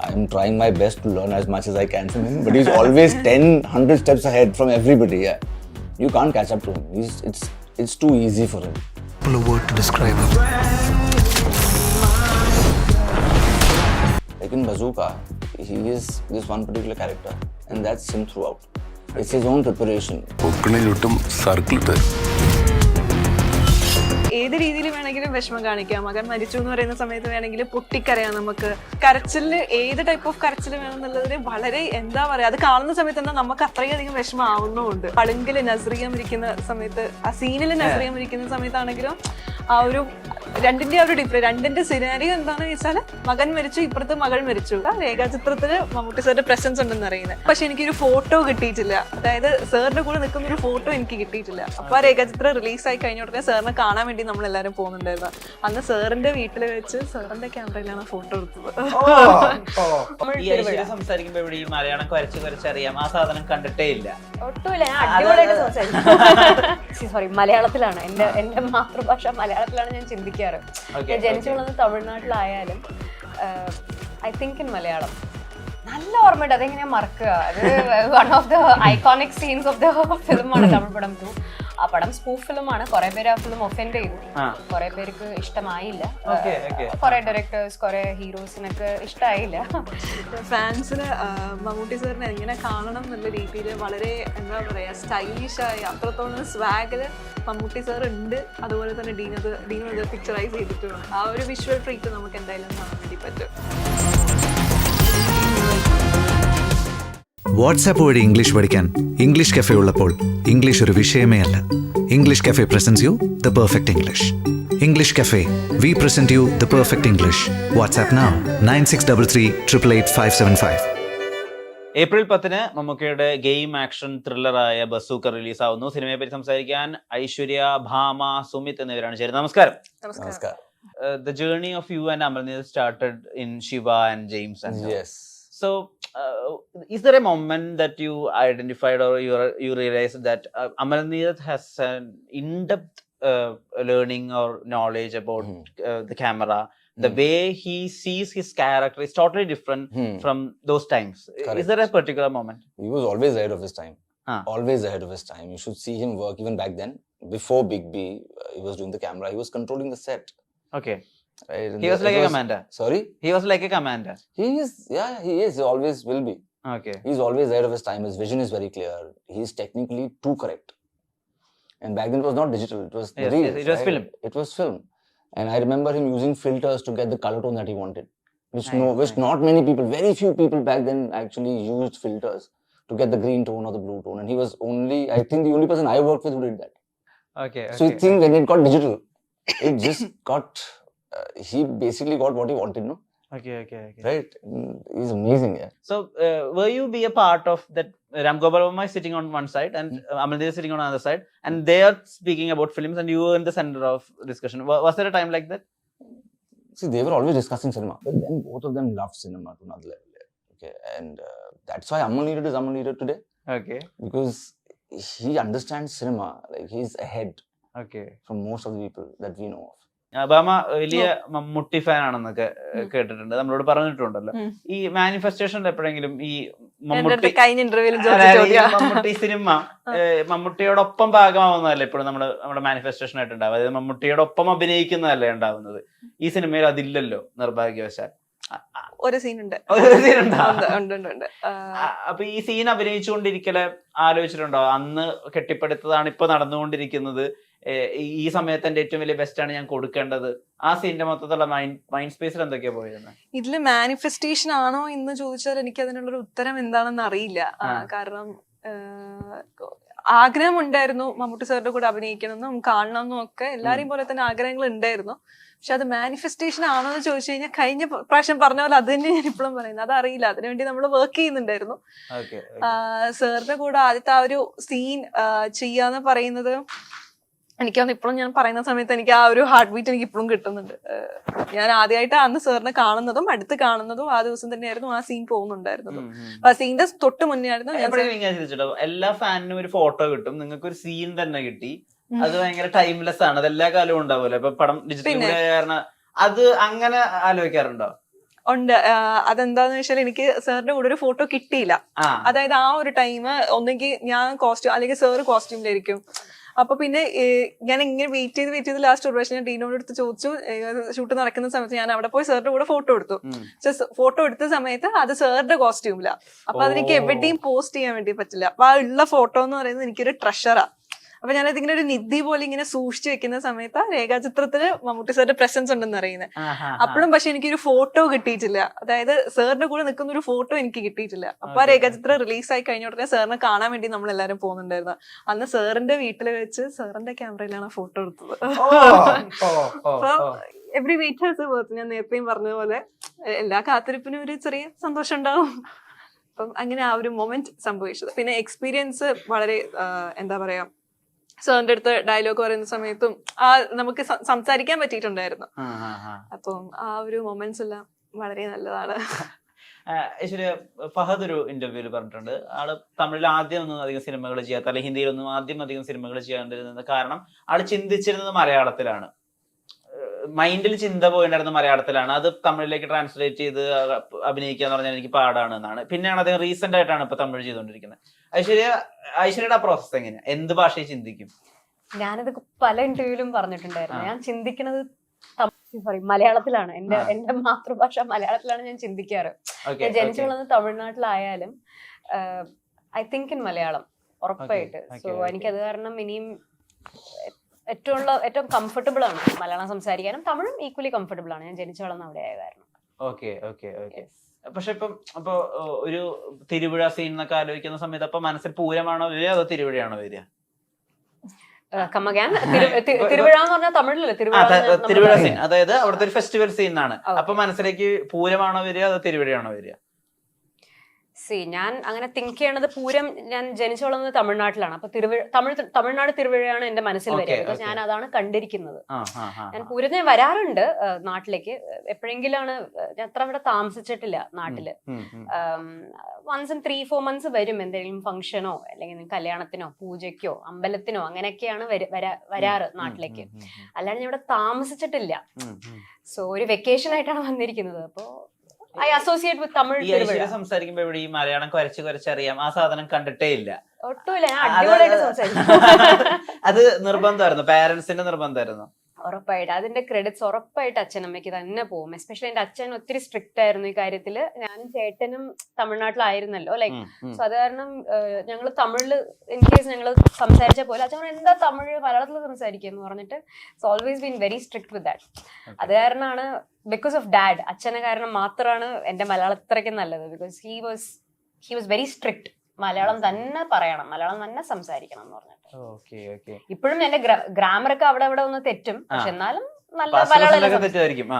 I'm trying my best to learn as much as I can from him, but he's always 10, 100 steps ahead from everybody. Yeah. You can't catch up to him. He's, it's, it's too easy for him. Pull a word to describe him. Like in Bazooka, he is this one particular character, and that's him throughout. It's his own preparation. പൊക്കിണി ചുട്ടും circle ഇട്ട് ഏത് രീതിയിൽ വേണമെങ്കിലും വിഷമം കാണിക്കാം. മകൻ മരിച്ചു എന്ന് പറയുന്ന സമയത്ത് വേണമെങ്കിൽ പൊട്ടിക്കരയാം നമുക്ക്. കരച്ചിൽ ഏത് ടൈപ്പ് ഓഫ് കരച്ചിൽ വേണം എന്നുള്ളതിന് വളരെ എന്താ പറയാ അത് കാണുന്ന സമയത്ത് എന്താ നമുക്ക് അത്രയധികം വിഷമം ആവുന്നുമുണ്ട്. പളുങ്കിൽ നസ്രിയം ഇരിക്കുന്ന സമയത്ത് ആ സീനിൽ നസ്രിയം ഇരിക്കുന്ന സമയത്താണെങ്കിലും ആ ഒരു രണ്ടിന്റെ ഒരു ഡിഫറെ രണ്ടിന്റെ സിനാരിയോ എന്താണെന്ന് വെച്ചാൽ മകൻ മരിച്ചു ഇപ്പുറത്ത് മകൾ മരിച്ചു. ആ രേഖാചിത്രത്തിൽ മമ്മൂട്ടി സാറിന്റെ പ്രസൻസ് ഉണ്ടെന്ന് അറിയുന്നത്. പക്ഷെ എനിക്കൊരു ഫോട്ടോ കിട്ടിയിട്ടില്ല. അതായത് സാറിന്റെ കൂടെ നിൽക്കുന്ന ഒരു ഫോട്ടോ എനിക്ക് കിട്ടിയിട്ടില്ല. അപ്പൊ ആ രേഖാചിത്രം റിലീസായി കഴിഞ്ഞ ഉടനെ സാറിനെ കാണാൻ വേണ്ടി നമ്മൾ എല്ലാവരും പോകുന്നുണ്ടായിരുന്നു. അന്ന് സാറിന്റെ വീട്ടിൽ വെച്ച് സാറിന്റെ ക്യാമറയിലാണ് ഫോട്ടോ എടുത്തത്. ഈ ഐശ്വര്യ സംസാരിക്കുമ്പോ ഇവിടെ ഈ മലയാളം കുറച്ച് കുരച്ചറിയാം ആ സാധനം കണ്ടിട്ടേ ഇല്ല. സോറി മലയാളത്തിലാണ്. എന്റെ എന്റെ മാതൃഭാഷ മലയാളത്തിലാണ് ഞാൻ ചിന്തിക്കാറ് ഞാൻ ജനിച്ചു വളർന്നത് തമിഴ്നാട്ടിലായാലും ഐ തിങ്ക് ഇൻ മലയാളം. നല്ല ഓർമ്മയുണ്ട്. അതെങ്ങനെയാ മറക്കുക? അത് one of the iconic scenes of the ഫിലിമാണ് തമിഴ് പടം ടു ആ പടം സ്പൂഫ് ഫിലിമാണ് കുറെ പേര് ആ ഫിലിം ഒഫൻഡ് ചെയ്തു. കുറെ പേർക്ക് ഇഷ്ടമായില്ല. Okay, okay. കുറെ ഡയറക്ടേഴ്സ് കുറെ ഹീറോസിനൊക്കെ ഇഷ്ടമായില്ല ഫാൻസിന് മമ്മൂട്ടി സാറിനെ എങ്ങനെ കാണണം എന്നുള്ള രീതിയിൽ വളരെ എന്താ പറയാ സ്റ്റൈലിഷ് ആയി അത്രത്തോളം സ്വാഗിൽ മമ്മൂട്ടി സാർ ഉണ്ട്. അതുപോലെ തന്നെ ഡീനത് ഡീനത് പിക്ചറൈസ് ചെയ്തിട്ടുണ്ട് ആ ഒരു വിഷ്വൽ ട്രീറ്റ് നമുക്ക് എന്തായാലും കാണാൻ വേണ്ടി പറ്റും. വാട്സാപ്പ് വഴി ഇംഗ്ലീഷ് പഠിക്കാൻ ഇംഗ്ലീഷ് കഫേ ഉള്ളപ്പോൾ ഇംഗ്ലീഷ് ഒരു വിഷയമേ അല്ല. English cafe presents you the perfect English English cafe we present you the perfect English WhatsApp now nine six double three triple eight five seven five April പത്തിന് മമ്മൂക്കയുടെ game action ത്രില്ലറായ Bazooka റിലീസാവുന്നു. സിനിമയെ പറ്റി സംസാരിക്കാൻ ഐശ്വര്യ ഭാമ സുമിത് എന്നിവരാണ് ചേരുന്നത്. നമസ്കാരം. The journey of you and അമർനീത് started in Shiva and James and Yes. Uh, is there a moment that you identified or you you realized that uh, Amalneet has an in-depth uh, learning or knowledge about Mhm. uh, the camera? The Mhm. way he sees his character is totally different Hmm. from those times. Is there a particular moment? He was always ahead of his time. Ah. Always ahead of his time. You should see him work even back then. Before Big B, uh, he was doing the camera. He was controlling the set. Okay, Right? And he was the- like a commander. Sorry? He was like a commander. He is, yeah, he is. He always will be. Okay. He's always ahead of his time. His vision is very clear. He's technically too correct. And back then it was not digital, it was Yes, yes, it was right? film. It was film. And I remember him using filters to get the color tone that he wanted. Which no which nice. not many people, very few people back then actually used filters to get the green tone or the blue tone. And he was only, I think the only person I worked with who did that. Okay. So okay. you think when it got digital, it just got he basically got what he wanted, no? Okay. Okay. Okay. Right? Mm, He's amazing, yeah. So, uh, were you be a part of that? Ram Gopal Verma is sitting on one side and uh, Amalneet is sitting on another side, and they are speaking about films, and you were in the center of discussion. Was there a time like that? See, they were always discussing cinema, but then both of them loved cinema to another level. Okay, and uh, that's why Amal Needed is Amal Needed today Okay. because he understands cinema. Like he's ahead Okay. from most of the people that we know of. Bama വലിയ Mammootty fan ആണെന്നൊക്കെ കേട്ടിട്ടുണ്ട്. നമ്മളോട് പറഞ്ഞിട്ടുണ്ടല്ലോ. ഈ മാനിഫെസ്റ്റേഷനിൽ എപ്പോഴെങ്കിലും ഈ Mammootty Mammootty cinema മമ്മൂട്ടിയോടൊപ്പം ഭാഗമാവുന്നതല്ലേ എപ്പോഴും നമ്മുടെ നമ്മുടെ മാനിഫെസ്റ്റേഷൻ ആയിട്ട് ഉണ്ടാവുക അതായത് മമ്മൂട്ടിയോടൊപ്പം അഭിനയിക്കുന്നതല്ലേ ഉണ്ടാവുന്നത്? ഈ സിനിമയിൽ അതില്ലല്ലോ നിർഭാഗ്യവശാൽ. ഒരു ഉണ്ട്. അപ്പൊ ഈ സീൻ അഭിനയിച്ചുകൊണ്ടിരിക്കലെ ആലോചിച്ചിട്ടുണ്ടോ? അന്ന് കെട്ടിപ്പടുത്തതാണ് ഇപ്പൊ നടന്നുകൊണ്ടിരിക്കുന്നത്. ഈ- സമയത്ത് എന്റെ ഏറ്റവും വലിയ ബെസ്റ്റ് ആണ് ഞാൻ കൊടുക്കേണ്ടത്. ആ സീനിന്റെ മൊത്തത്തിലുള്ള മൈൻഡ് സ്പേസിൽ എന്തൊക്കെയാ പോയിരുന്നത് ഇതിൽ മാനിഫെസ്റ്റേഷൻ ആണോ എന്ന് ചോദിച്ചാൽ എനിക്ക് അതിനുള്ളൊരു ഉത്തരം എന്താണെന്ന് അറിയില്ല. കാരണം ആഗ്രഹം ആഗ്രഹമുണ്ടായിരുന്നു മമ്മൂട്ടി സാറിന്റെ കൂടെ അഭിനയിക്കണമെന്നും കാണണമെന്നും ഒക്കെ എല്ലാരെയും പോലെ തന്നെ ആഗ്രഹങ്ങൾ ഉണ്ടായിരുന്നു പക്ഷെ അത് മാനിഫെസ്റ്റേഷൻ ആണോ എന്ന് ചോദിച്ചു കഴിഞ്ഞാൽ കഴിഞ്ഞ പ്രാവശ്യം പറഞ്ഞ പോലെ അത് തന്നെ ഞാൻ ഇപ്പോഴും പറയുന്നത് അതറിയില്ല അതിനുവേണ്ടി നമ്മൾ വർക്ക് ചെയ്യുന്നുണ്ടായിരുന്നു. സാറിന്റെ കൂടെ ആദ്യത്തെ ആ ഒരു സീൻ ചെയ്യാന്ന് പറയുന്നത് എനിക്കന്ന് ഇപ്പോഴും ഞാൻ പറയുന്ന സമയത്ത് എനിക്ക് ആ ഒരു ഹാർട്ട് ബീറ്റ് എനിക്ക് ഇപ്പോഴും കിട്ടുന്നുണ്ട്. ഞാൻ ആദ്യമായിട്ട് അന്ന് സാറിനെ കാണുന്നതും അടുത്ത് കാണുന്നതും ആ ദിവസം തന്നെയായിരുന്നു ആ സീൻ പോകുന്നുണ്ടായിരുന്നു അപ്പൊ ആ സീനിന്റെ തൊട്ട് മുന്നേ ആയിരുന്നു എല്ലാ ഫാനിനും ഒരു ഫോട്ടോ കിട്ടും. നിങ്ങൾക്ക് ഒരു സീൻ തന്നെ കിട്ടി. അത് ഭയങ്കര ടൈംലെസ് ആണ്. അത് എല്ലാ കാലവും ഉണ്ടാവുമല്ലോ. ഇപ്പൊ പടം ഡിജിറ്റൽ. കാരണം അത് അങ്ങനെ ആലോചിക്കാറുണ്ടോ? ഉണ്ട്. അതെന്താന്ന് വെച്ചാൽ എനിക്ക് സാറിന്റെ കൂടെ ഒരു ഫോട്ടോ കിട്ടിയില്ല. അതായത് ആ ഒരു ടൈം ഒന്നെങ്കിൽ ഞാൻ കോസ്റ്റ്യൂം അല്ലെങ്കിൽ സാറ് കോസ്റ്റ്യൂമിലായിരിക്കും അപ്പൊ പിന്നെ ഞാൻ ഇങ്ങനെ വെയിറ്റ് ചെയ്ത് വെയിറ്റ് ചെയ്ത് ലാസ്റ്റ് ഒരു പ്രാവശ്യം ഞാൻ ഡീനോട് എടുത്ത് ചോദിച്ചു ഷൂട്ട് നടക്കുന്ന സമയത്ത് ഞാൻ അവിടെ പോയി സാറിന്റെ കൂടെ ഫോട്ടോ എടുത്തു. ഫോട്ടോ എടുത്ത സമയത്ത് അത് സാറിന്റെ കോസ്റ്റ്യൂമില്ല അപ്പൊ അതെനിക്ക് എവിടെയും പോസ്റ്റ് ചെയ്യാൻ വേണ്ടി പറ്റില്ല. അപ്പൊ ആ ഉള്ള ഫോട്ടോ എന്ന് പറയുന്നത് എനിക്കൊരു ട്രഷറാ അപ്പൊ ഞാനത് ഇങ്ങനെ ഒരു നിധി പോലെ ഇങ്ങനെ സൂക്ഷിച്ചു വെക്കുന്ന സമയത്ത് രേഖാചിത്രത്തിൽ മമ്മൂട്ടി സാറിന്റെ പ്രസൻസ് ഉണ്ടെന്ന് അറിയുന്നത് അപ്പോഴും പക്ഷെ എനിക്കൊരു ഫോട്ടോ കിട്ടിയിട്ടില്ല. അതായത് സാറിന്റെ കൂടെ നിൽക്കുന്ന ഒരു ഫോട്ടോ എനിക്ക് കിട്ടിയിട്ടില്ല. അപ്പൊ ആ. രേഖാചിത്രം റിലീസ് ആയി കഴിഞ്ഞ ഉടനെ സാറിനെ കാണാൻ വേണ്ടി നമ്മൾ എല്ലാവരും പോകുന്നുണ്ടായിരുന്നു. അന്ന് സാറിന്റെ വീട്ടിൽ വെച്ച് സാറിന്റെ ക്യാമറയിലാണ് ഫോട്ടോ എടുത്തത്. എവറി വെയിറ്റ് ഹാസ് ഞാൻ നേരത്തെയും പറഞ്ഞ പോലെ എല്ലാ കാത്തിരിപ്പിനും ഒരു ചെറിയ സന്തോഷം ഉണ്ടാവും. അപ്പം അങ്ങനെ ആ ഒരു മൊമെന്റ് സംഭവിച്ചത്. പിന്നെ എക്സ്പീരിയൻസ് വളരെ എന്താ പറയാ സാറിന്റെ അടുത്ത് ഡയലോഗ് പറയുന്ന സമയത്തും ആ നമുക്ക് സം- സംസാരിക്കാൻ പറ്റിയിട്ടുണ്ടായിരുന്നു. അപ്പം ആ ഒരു മൊമെന്റ്സ് എല്ലാം വളരെ നല്ലതാണ്. ഫഹദ് ഒരു ഇന്റർവ്യൂൽ പറഞ്ഞിട്ടുണ്ട്. ആൾ തമിഴിൽ ആദ്യം ഒന്നും അധികം സിനിമകൾ ചെയ്യാത്ത അല്ലെങ്കിൽ ഹിന്ദിയിലൊന്നും ആദ്യം അധികം സിനിമകൾ ചെയ്യാണ്ടിരുന്നത് കാരണം ആൾ ചിന്തിച്ചിരുന്നത് മലയാളത്തിലാണ്. മൈൻഡിൽ ചിന്ത പോയിണ്ടായിരുന്ന മലയാളത്തിലാണ്. അത് തമിഴിലേക്ക് ട്രാൻസ്ലേറ്റ് ചെയ്ത് അഭിനയിക്കുക എന്ന് പറഞ്ഞാൽ എനിക്ക് പാടാണ് എന്നാണ്. പിന്നെയാണ് അദ്ദേഹം റീസെന്റ് ആയിട്ടാണ് ഇപ്പൊ തമിഴ് ചെയ്തുകൊണ്ടിരിക്കുന്നത്. ഐശ്വര്യ ഐശ്വര്യയുടെ ആ പ്രോസസ് എങ്ങനെയാ? എന്ത് ഭാഷയിൽ ചിന്തിക്കും? ഞാനത് പല ഇന്റർവ്യൂവിലും പറഞ്ഞിട്ടുണ്ടായിരുന്നു. ഞാൻ ചിന്തിക്കുന്നത് സോറി മലയാളത്തിലാണ്. എന്റെ. എന്റെ മാതൃഭാഷ മലയാളത്തിലാണ് ഞാൻ ചിന്തിക്കാറ്. ജനിച്ചു വളർന്നത് തമിഴ്നാട്ടിലായാലും ഐ തിങ്ക് ഇൻ മലയാളം ഉറപ്പായിട്ട്. So okay, okay. എനിക്ക് അത് കാരണം ഇനിയും ഏറ്റവും ഉള്ള ഏറ്റവും കംഫർട്ടബിൾ ആണ് മലയാളം സംസാരിക്കാനും. തമിഴും ഈക്വലി കംഫർട്ടബിൾ ആണ്. ഞാൻ ജനിച്ചു വളർന്ന അവിടെ ആയ കാരണം ഓക്കെ ഓക്കെ ഓക്കെ പക്ഷെ ഇപ്പം അപ്പൊ ഒരു തിരുവിഴ സീൻ എന്നൊക്കെ ആലോചിക്കുന്ന സമയത്ത് അപ്പൊ മനസ്സിൽ പൂരമാണോ വരിക അതോ തിരുവിഴയാണോ വരിക? തിരുവിഴ എന്ന് പറഞ്ഞാൽ തമിഴിലല്ലേ? തിരുവിഴ സീൻ അതായത് അവിടുത്തെ ഒരു ഫെസ്റ്റിവൽ സീൻ ആണ് അപ്പൊ മനസ്സിലേക്ക് പൂരമാണോ വരിക അതോ തിരുവിഴയാണോ വരിക? സി ഞാൻ അങ്ങനെ തിങ്ക് ചെയ്യണത് പൂരം ഞാൻ ജനിച്ചു വളർന്നത് തമിഴ്നാട്ടിലാണ്. അപ്പൊ തിരുവഴ തമിഴ് തമിഴ്നാട് തിരുവഴയാണ് എന്റെ മനസ്സിൽ വരുന്നത് വരിക. ഞാൻ അതാണ് കണ്ടിരിക്കുന്നത്. ഞാൻ. പൂരത്തിന് വരാറുണ്ട് നാട്ടിലേക്ക്. എപ്പോഴെങ്കിലാണ് ഞാൻ അത്ര അവിടെ താമസിച്ചിട്ടില്ല നാട്ടിൽ. Once in three four months വരും എന്തെങ്കിലും ഫംഗ്ഷനോ അല്ലെങ്കിൽ കല്യാണത്തിനോ പൂജയ്ക്കോ അമ്പലത്തിനോ അങ്ങനെയൊക്കെയാണ് വര- വരാ- വരാറ് നാട്ടിലേക്ക്. അല്ലാണ്ട് ഞാൻ ഇവിടെ താമസിച്ചിട്ടില്ല. സോ ഒരു വെക്കേഷൻ ആയിട്ടാണ് വന്നിരിക്കുന്നത്. അപ്പോ ഐ അസോസിയേറ്റ് വിത്ത് തമിഴ് സംസാരിക്കുമ്പോ ഇവിടെ ഈ മലയാളം കുരച്ച് കുരച്ചറിയാം ആ സാധനം കണ്ടിട്ടേ ഇല്ല. ഒട്ടുമില്ല ഞാൻ അടിപൊളിയായിട്ട് സംസാരിക്കും അത് നിർബന്ധമായിരുന്നു. പാരന്റ്സിന്റെ നിർബന്ധമായിരുന്നു. ഉറപ്പായിട്ട്. അതിന്റെ ക്രെഡിറ്റ്സ് ഉറപ്പായിട്ട് അച്ഛനമ്മയ്ക്ക് തന്നെ പോകും. എസ്പെഷ്യലി എന്റെ അച്ഛൻ ഒത്തിരി സ്ട്രിക്റ്റ് ആയിരുന്നു ഈ കാര്യത്തിൽ ഞാനും ചേട്ടനും തമിഴ്നാട്ടിലായിരുന്നല്ലോ ലൈക്ക്. സോ അത് കാരണം ഞങ്ങൾ തമിഴിൽ ഇൻ കേസ് ഞങ്ങൾ സംസാരിച്ച പോലെ അച്ഛൻ എന്താ തമിഴ് മലയാളത്തിൽ സംസാരിക്കുക എന്ന് പറഞ്ഞിട്ട് it's always been very strict with that അത് കാരണമാണ് ബിക്കോസ് ഓഫ് ഡാഡ് അച്ഛനെ കാരണം മാത്രമാണ് എന്റെ മലയാളം ഇത്രയ്ക്ക് നല്ലത്. Because he was he was very strict Malayalam തന്നെ പറയണം മലയാളം തന്നെ സംസാരിക്കണം എന്ന് ഓക്കെ ഇപ്പോഴും എന്റെ ഗ്രാമർ ഒക്കെ അവിടെ അവിടെ ഒന്ന് തെറ്റും. പക്ഷെ എന്നാലും നല്ല മലയാളം തെറ്റായിരിക്കും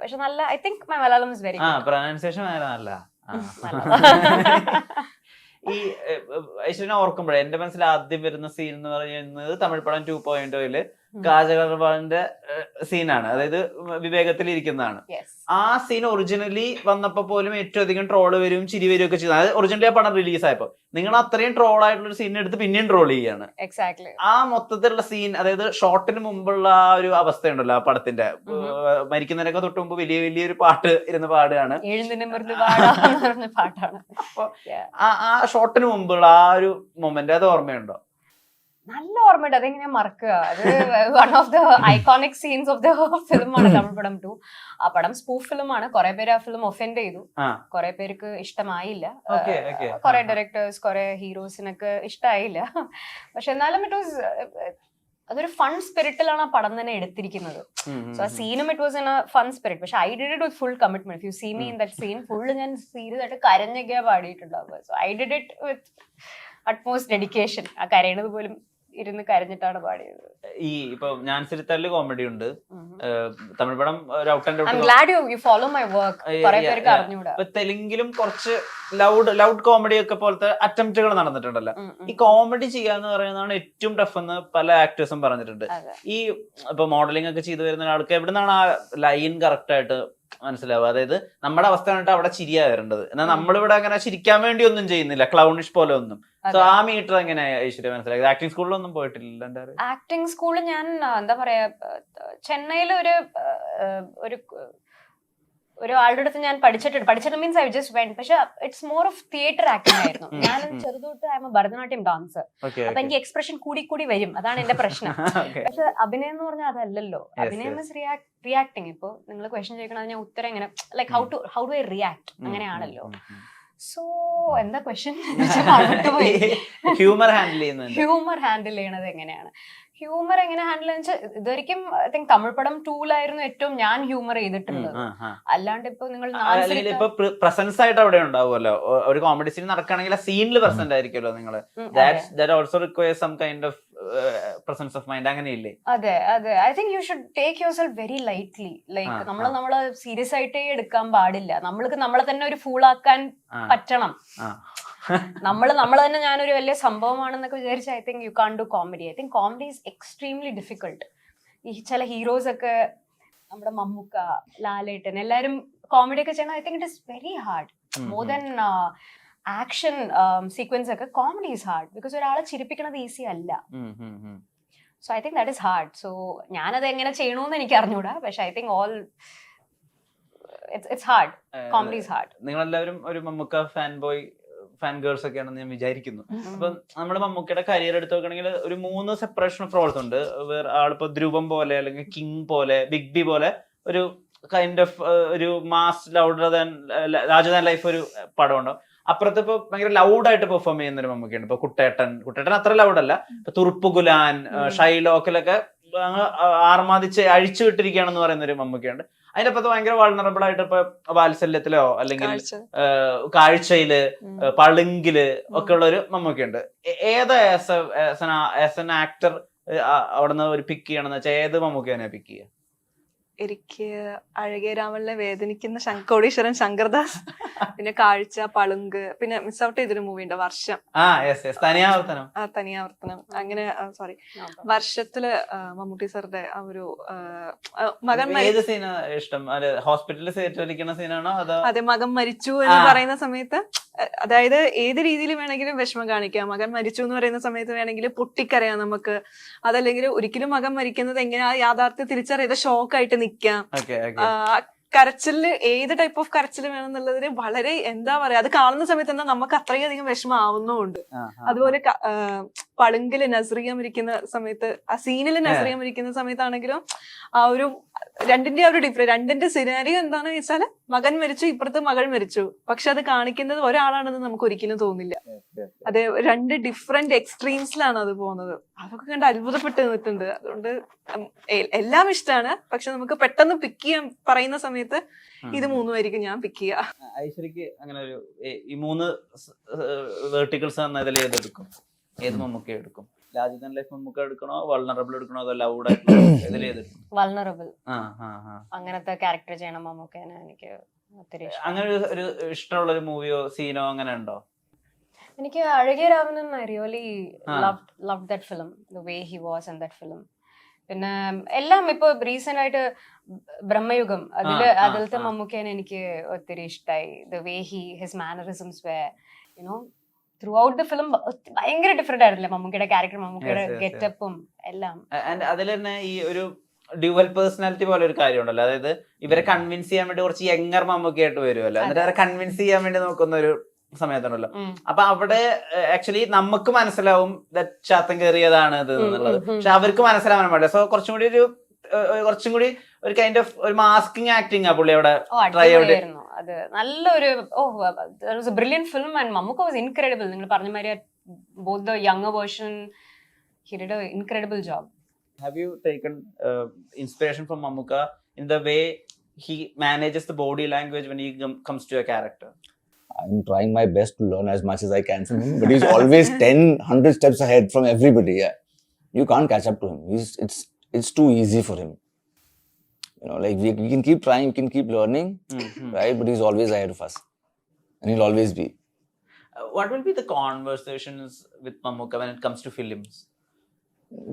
പക്ഷെ നല്ല I think my Malayalam is very pronunciation നല്ല. ഈ ഐശ്വര്യനെ ഓർക്കുമ്പോഴേ എന്റെ മനസ്സിൽ ആദ്യം വരുന്ന സീൻ എന്ന് പറയുന്നത് തമിഴ് പടം ടു പോയിന്റ് കാജകർവാളിന്റെ സീനാണ്. അതായത് വിവേകത്തിൽ ഇരിക്കുന്നതാണ്. ആ സീൻ ഒറിജിനലി വന്നപ്പോ പോലും ഏറ്റവും അധികം ട്രോൾ വരും ചിരി വരും ഒക്കെ ചെയ്യുന്നത്. അതായത് ഒറിജിനലി ആ പടം റിലീസ് ആയപ്പോ. നിങ്ങൾ അത്രയും ട്രോൾ ആയിട്ടുള്ള ഒരു സീൻ എടുത്ത് പിന്നെയും ട്രോൾ ചെയ്യാണ് എക്സാക്ട്ലി ആ മൊത്തത്തിലുള്ള സീൻ അതായത് ഷോർട്ടിന് മുമ്പുള്ള ആ ഒരു അവസ്ഥയുണ്ടല്ലോ ആ പടത്തിന്റെ. മരിക്കുന്നതിനൊക്കെ തൊട്ട് മുമ്പ് വലിയ വലിയൊരു പാട്ട് ഇരുന്ന് പാടുകയാണ്. അപ്പൊ ആ ഷോർട്ടിന് ഷോട്ടിന് മുമ്പുള്ള ആ ഒരു മൊമെന്റ് അത് ഓർമ്മയുണ്ടോ? നല്ല ഓർമ്മയുണ്ട്. അതെങ്ങനെ മറക്കുക. അത് one of the iconic scenes of the ആണ് തമിഴ് പടം ടു ആ പടം സ്പൂഫ് ഫിലിമാണ് കുറെ പേര് ആ ഫിലിം ഒഫെൻഡ് ചെയ്തു. കുറെ പേർക്ക് ഇഷ്ടമായില്ല. കുറെ ഡയറക്ടേഴ്സ് കുറെ ഹീറോസിനൊക്കെ ഇഷ്ടമായില്ല പക്ഷെ എന്നാലും ഇറ്റ് വാസ് അതൊരു ഫൺ സ്പിരിറ്റിലാണ് ആ പടം തന്നെ എടുത്തിരിക്കുന്നത്. സോ ആ സീനും it was in a fun spirit പക്ഷെ I did it with full commitment you see me in that scene full ഞാൻ സീരിയസ് ആയിട്ട് കരഞ്ഞൊക്കെയാ പാടിയിട്ടുണ്ടാവുക. So I did it with utmost dedication ആ കരയണത് പോലും ഇരുന്ന് കരഞ്ഞിട്ടാണ് പാടിയത്. ഈ ഇപ്പൊ ഞാൻ സിരിത്തല്ല് കോമഡി ഉണ്ട്. തമിഴ് പടം ഒരു out and out glad you follow my work കുറെ പേർക്ക് അറിഞ്ഞൂടാ. തെലുങ്കിലും കുറച്ച് ലൗഡ് ലൗഡ് കോമഡി ഒക്കെ പോലത്തെ അറ്റംപ്റ്റുകൾ നടന്നിട്ടുണ്ടല്ലോ. ഈ കോമഡി ചെയ്യാന്ന് പറയുന്നതാണ് ഏറ്റവും ടഫ് എന്ന് പല ആക്ടേഴ്സും പറഞ്ഞിട്ടുണ്ട്. ഈ ഇപ്പൊ മോഡലിംഗ് ഒക്കെ ചെയ്തു വരുന്ന ആൾക്ക് എവിടെ നിന്നാണ് ആ ലൈൻ കറക്റ്റ് ആയിട്ട് മനസ്സിലാവുക അതായത് നമ്മുടെ അവസ്ഥ കണ്ടിട്ട് അവിടെ ചിരിയാ വരേണ്ടത്. എന്നാൽ നമ്മളിവിടെ അങ്ങനെ ചിരിക്കാൻ വേണ്ടി ഒന്നും ചെയ്യുന്നില്ല. ക്ലൗണിഷ് പോലെ ഒന്നും. സോ ആ മീറ്റർ എങ്ങനെ ഐശ്വര്യ മനസ്സിലാക്കി ആക്ടിംഗ് സ്കൂളിലൊന്നും പോയിട്ടില്ല എന്താ. ആക്ടിങ് സ്കൂളിൽ ഞാൻ എന്താ പറയാ ചെന്നൈയിൽ ഒരു ഒരു ഒരാളുടെ അടുത്ത് ഞാൻ പഠിച്ചിട്ടുണ്ട്. പഠിച്ചിട്ട് മീൻസ് ഐ ജസ്റ്റ് വെൻ പക്ഷെ it's more of theatre acting ആയിരുന്നു. ഞാൻ ചെറുതോട്ട് ആയ ഭരതനാട്യം ഡാൻസർ അപ്പൊ എനിക്ക് എക്സ്പ്രഷൻ കൂടി കൂടി വരും. അതാണ് എന്റെ പ്രശ്നം. പക്ഷെ അഭിനയം എന്ന് പറഞ്ഞാൽ അതല്ലല്ലോ. അഭിനയം yes. റിയാക്ട് റിയാക്ടിങ് ഇപ്പൊ നിങ്ങൾ ക്വസ്റ്റ്യൻ ചോദിക്കണം ഞാൻ ഉത്തരം എങ്ങനെ like how to how to I react അങ്ങനെയാണല്ലോ. സോ എന്താ ക്വസ്റ്റ്യൻ ഹ്യൂമർ ഹാൻഡിൽ ചെയ്യുന്നത് ഹ്യൂമർ ഹാൻഡിൽ ചെയ്യണത് എങ്ങനെയാണ്? ഹ്യൂമർ എങ്ങനെ ഹാൻഡിൽ വെച്ചാൽ ഇതുവരെയും ഐ തിങ്ക് തമിഴ് പടം ടൂലായിരുന്നു ഏറ്റവും ഞാൻ ഹ്യൂമർ ചെയ്തിട്ടുള്ളത്. അല്ലാണ്ട് ഇപ്പൊ നിങ്ങൾ ഇപ്പൊ പ്രസൻസ് ആയിട്ട് അവിടെ ഉണ്ടാവുമല്ലോ. ഒരു കോമഡി സീൻ നടക്കുകയാണെങ്കിൽ ആ സീനിൽ പ്രസന്റ് ആയിരിക്കുമല്ലോ നിങ്ങൾ that also require some kind of presence of mind അങ്ങനെയില്ലേ? അതെ അതെ. I think you should take yourself very lightly like നമ്മൾ നമ്മൾ നമ്മളെ സീരിയസ് ആയിട്ടേ എടുക്കാൻ പാടില്ല. നമ്മൾക്ക് നമ്മളെ തന്നെ ഒരു ഫൂൾ ആക്കാൻ പറ്റണം. നമ്മൾ നമ്മൾ തന്നെ ഞാനൊരു വലിയ സംഭവമാണെന്നൊക്കെ വിചാരിച്ച I think you can do comedy I think comedy is extremely difficult ഈ ചില ഹീറോസ് ഒക്കെ നമ്മുടെ മമ്മൂക്ക ലാലേട്ടൻ എല്ലാവരും കോമഡി ഒക്കെ ചെയ്യണം I think it is very hard more. Than action sequence ഒക്കെ കോമഡി ഈസ് ഹാർഡ് ബിക്കോസ് ഒരാളെ ചിരിപ്പിക്കണത് ഈസി അല്ല. So I think that is hard so ഞാനത് എങ്ങനെ ചെയ്യണമെന്ന് എനിക്ക് അറിഞ്ഞൂടാ. പക്ഷെ I think all it's hard comedy hard നിങ്ങളെല്ലാവരും ഒരു Mammukka fan boy fan girls ഒക്കെ ആണെന്ന് ഞാൻ വിചാരിക്കുന്നു. അപ്പൊ നമ്മുടെ മമ്മൂക്കയുടെ കരിയർ എടുത്ത് നോക്കുകയാണെങ്കിൽ ഒരു മൂന്ന് സെപ്പറേഷൻ ഓഫ് റോൾസ് ഉണ്ട്. വേറെ ആളിപ്പോ ധ്രുവം പോലെ അല്ലെങ്കിൽ കിങ് പോലെ ബിഗ് ബി പോലെ ഒരു കൈൻഡ് ഓഫ് ഒരു mass louder than Raja than life ഒരു പടം ഉണ്ടാവും. അപ്പുറത്ത് ഇപ്പൊ ഭയങ്കര ലൗഡായിട്ട് പെർഫോം ചെയ്യുന്ന ഒരു മമ്മൂക്കയുണ്ട്. ഇപ്പൊ കുട്ടേട്ടൻ. കുട്ടേട്ടൻ അത്ര ലൗഡല്ല ഇപ്പൊ തുറുപ്പ് ഗുലാൻ ഷൈലോക്കിലൊക്കെ അങ്ങ് ആർമാദിച്ച് അഴിച്ചു വിട്ടിരിക്കുകയാണെന്ന് പറയുന്ന ഒരു മമ്മൂക്കയുണ്ട്. അതിന്റെ അപ്പുറത്ത് ഭയങ്കര വൾണറബിൾ ആയിട്ട് ഇപ്പൊ വാത്സല്യത്തിലോ അല്ലെങ്കിൽ കാഴ്ചയിൽ. പളുങ്കിൽ ഒക്കെ ഉള്ള ഒരു മമ്മൂക്കയുണ്ട് ഏത് ഏതാ ആസ് എൻ ആക്ടർ അവിടുന്ന് ഒരു പിക്ക് ചെയ്യണമെന്ന് വെച്ചാൽ ഏത് മമ്മൂക്കയാണ് പിക്ക് ചെയ്യുക എനിക്ക് അഴകിയ രാമനെ വേദനിക്കുന്ന ശങ്കോടീശ്വരൻ ശങ്കർദാസ് പിന്നെ കാഴ്ച പളുങ്ക് പിന്നെ മിസ് ഔട്ട് ചെയ്തൊരു മൂവി ഉണ്ട് വർഷം. തനിയാവർത്തനം. ആ തനിയാവർത്തനം. അങ്ങനെ സോറി വർഷത്തിൽ മമ്മൂട്ടി സാറിന്റെ ആ ഒരു മകൻ ഇഷ്ടം? ഹോസ്പിറ്റലിൽ സീനാണോ അതോ അതെ മകൻ മരിച്ചു എന്ന് പറയുന്ന സമയത്ത് അതായത് ഏത് രീതിയിൽ വേണമെങ്കിലും വിഷമം കാണിക്കാം. മകൻ മരിച്ചു എന്ന് പറയുന്ന സമയത്ത് വേണമെങ്കിൽ പൊട്ടിക്കരയാം നമുക്ക്. അതല്ലെങ്കിൽ ഒരിക്കലും മകൻ മരിക്കുന്നത് എങ്ങനെയാ യാഥാർത്ഥ്യം തിരിച്ചറിയാതെ ഷോക്കായിട്ട് നിൽക്കാം കരച്ചിൽ ഏത് ടൈപ്പ് ഓഫ് കരച്ചിൽ വേണമെന്നുള്ളതിന് വളരെ എന്താ പറയാ അത് കാണുന്ന സമയത്ത് എന്താ നമുക്ക് അത്രയധികം വിഷമം ആവുന്നുമുണ്ട് അതുപോലെ പളുങ്കിൽ നസ്രിയ മരിക്കുന്ന സമയത്ത് ആ സീനിൽ നസ്രിയ മരിക്കുന്ന സമയത്താണെങ്കിലും ആ ഒരു രണ്ടിന്റെ ഒരു ഡിഫറെ രണ്ടിന്റെ സിനാരിയോ എന്താണെന്ന് വെച്ചാൽ മകൻ മരിച്ചു ഇപ്പുറത്ത് മകൾ മരിച്ചു. പക്ഷെ അത് കാണിക്കുന്നത് ഒരാളാണെന്ന് നമുക്ക് ഒരിക്കലും തോന്നില്ല. അതെ രണ്ട് ഡിഫറെന്റ് എക്സ്ട്രീംസിലാണ് അത് പോകുന്നത്. അതൊക്കെ കണ്ട് അത്ഭുതപ്പെട്ട് നിന്നിട്ടുണ്ട്. അതുകൊണ്ട് എല്ലാം ഇഷ്ടമാണ് പക്ഷെ നമുക്ക് പെട്ടെന്ന് പിക്ക് ചെയ്യാൻ പറയുന്ന സമയത്ത് ഇത് മൂന്നുമായിരിക്കും ഞാൻ പിക്ക് ചെയ്യുക ഐശ്വര്യക്ക് അങ്ങനെ ഒരു ഈ മൂന്ന് വേർട്ടിക്കൽസ് ഏതെടുക്കും ഏത് മമ്മൂക്ക എടുക്കും? രാജധാൻ ലൈഫ് നമുക്ക് എടുക്കണോ വൾണറബിൾ എടുക്കണോ അതോ ലൗഡ് വൾണറബിൾ ആ ആ ആ. അങ്ങനത്തെ ക്യാരക്ടർ ചെയ്യണം മമ്മൂക്കേനെ എനിക്ക് ഒത്തിരി അങ്ങനെ ഒരു- ഇഷ്ടമുള്ള ഒരു മൂവിയോ സീനോ അങ്ങനെ ഉണ്ടോ? എനിക്ക് Azhakiya Ravanan I really love love that film the way he was in that film പിന്നെ എല്ലാം ഇപ്പൊ റീസെന്റ് ആയിട്ട് ബ്രഹ്മയുഗം അതിൽ അതിലത്തെ മമ്മൂക്കേനെ എനിക്ക് ഒത്തിരി ഇഷ്ടമായി the way he his mannerisms way you know throughout the film ഭയങ്കര ഡിഫറെന്റ് ആയിരുന്നില്ല മമ്മൂക്കയുടെ ക്യാരക്ടർ മമ്മൂക്കയുടെ. ഗെറ്റപ്പും എല്ലാം. ആൻഡ് അതിൽ തന്നെ ഈ ഒരു ഡ്യുവൽ പേഴ്സണാലിറ്റി പോലെ ഒരു കാര്യം ഉണ്ടല്ലോ അതായത് ഇവരെ കൺവിൻസ് ചെയ്യാൻ വേണ്ടി കുറച്ച് യങ്ങർ മമ്മൂക്കായിട്ട് വരുമല്ലോ. എന്നിട്ട് അവരെ കൺവിൻസ് ചെയ്യാൻ വേണ്ടി നോക്കുന്ന ഒരു സമയത്താണല്ലോ. അപ്പൊ അവിടെ ആക്ച്വലി നമുക്ക് മനസ്സിലാവും ശാത്തം ചാത്തൻ കയറിയതാണ് ഇത് എന്നുള്ളത്. പക്ഷെ അവർക്ക് മനസ്സിലാവാൻ പാടില്ല. സോ കുറച്ചും കൂടി ഒരു കുറച്ചും കൂടി ഒരു കൈൻഡ് ഓഫ് ഒരു മാസ്കിങ് ആക്ടിങ് ആ പുള്ളി അവിടെ ട്രൈ ഔട്ട് അത് നല്ലൊരു oh brilliant film and Mammookka was incredible നിങ്ങൾ പറഞ്ഞ മാതിരി both the young version he did incredible job have you taken uh, inspiration from Mamuka in the way he manages the body language when he com- comes to a character? I'm trying my best to learn as much as I can from him, but he's always 10, 100 steps ahead from everybody. Yeah. You can't catch up to him. He's, it's, it's too easy for him. You know, like we, we can keep trying, we can keep learning, Mhm. right? But he's always ahead of us. And he'll always be. Uh, what will be the conversations with Mamuka when it comes to films?